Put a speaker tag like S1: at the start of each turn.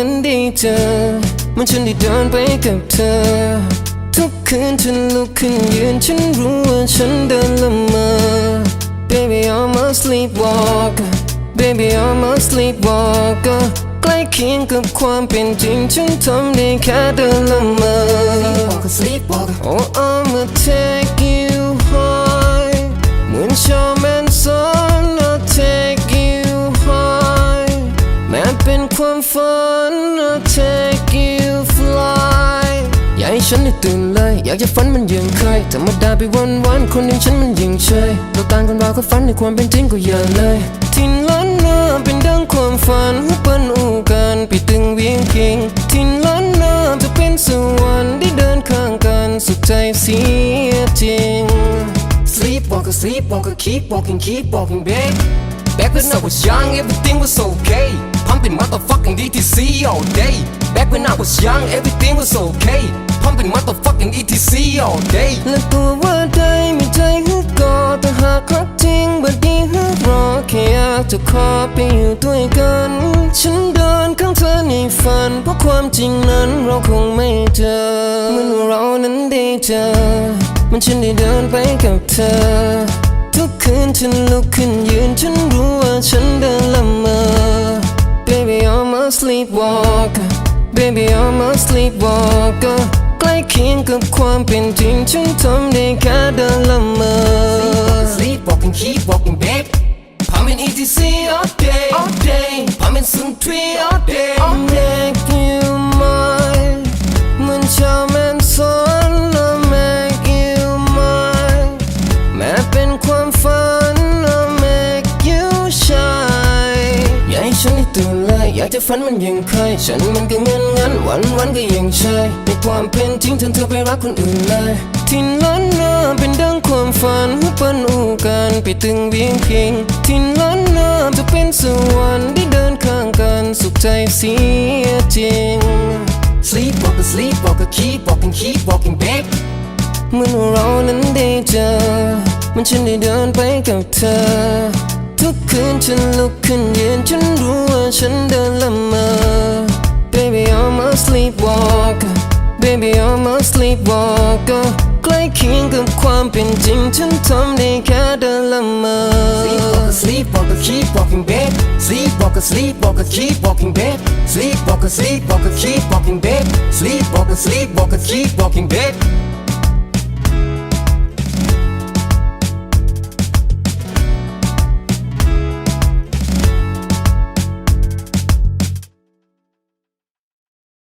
S1: ฉันได้เจอมันฉันได้เดินไปกับเธอ ทุกคืนฉันลุกขึ้นยืนฉันรู้ว่าฉันเดินละเมอ Baby I'm a sleepwalker Baby I'm a sleepwalker ใกล้เคียงกับความเป็นจริงฉันทำได้แค่เดินละเมอ
S2: Sleepwalk sleepwalk
S1: Oh I'ma take ความฝัน I'll take you fly อยากให้ฉันได้ตื่นเลย อยากจะฝันมันย่างใครธรรมดาไปวันวันๆคนอย่างฉันมันยิงเชยเราต่างกันเราก็ฝันในความเป็นจริงก็อย่าเลยทินล้านนาเป็นดังความฝันเปิ้นอูกันไปตึงเวียงพิงทินล้านนาจะเป็นสวรรค์ได้เดินข้างกันสุขใจเสียจริง
S2: Sleepwalker, sleepwalker, keep walking, keep walking, babe. Back when I was young, everything was okay. Pumping motherfucking DTC all day. Back when I was young, everything was okay. Pumping motherfucking ETC all day.
S1: และตัวว่าได้มีใจฮึกกอดแต่หากรักจริงบัดนี้ฮึกรอแค่อยากจะขอไปอยู่ด้วยกัน ฉันเดินข้างเธอในฝัน เพราะความจริงนั้นเราคงไม่เจอเหมื่อนว่าเรานั้นได้เจอ มันฉันได้เดินไปกับเธอ ทุกคืนฉันลุกขึ้นยืนฉันรู้ sleepwalker ใกล้เคียงกับความเป็นจริงฉันทำได้แค่เดินละเมอ
S2: Sleepwalking, keep walking, babe. Pumping ETC all day, all day. Pumping some tree all day, all day.
S1: อยากจะฝันมันอย่างใครฉันมันก็เงินงันวันวันๆก็ยังใช่ในความเป็นจริงเธอเธอไปรักคนอื่นเลยทินล้านนาเป็นดังความฝันหัวเปิ้นอูกันไปตึงเวียงพิงทินล้านนาจะเป็นสวรรค์ได้เดินข้างกันสุขใจเสียจริง
S2: Sleepwalker, sleepwalker, keep walking, keep walking, babe.
S1: เหมื่อนว่าเรานั้นได้เจอ มันฉันได้เดินไปกับเธอ ทุกคืนฉันลุกขึ้นยืนฉันรู้ว่า ฉันเดินละเมอ Baby I'm a sleepwalker Baby I'm a sleepwalker ใกล้เคียงกับความเป็นจริง ฉันทำได้แค่เดินละเมอ
S2: Sleepwalker, sleepwalker, keep walking, babe. Sleepwalker, sleepwalker, keep walking, babe. Sleepwalker, sleepwalker, keep walking, babe. Sleepwalker, sleepwalker, keep walking, babe.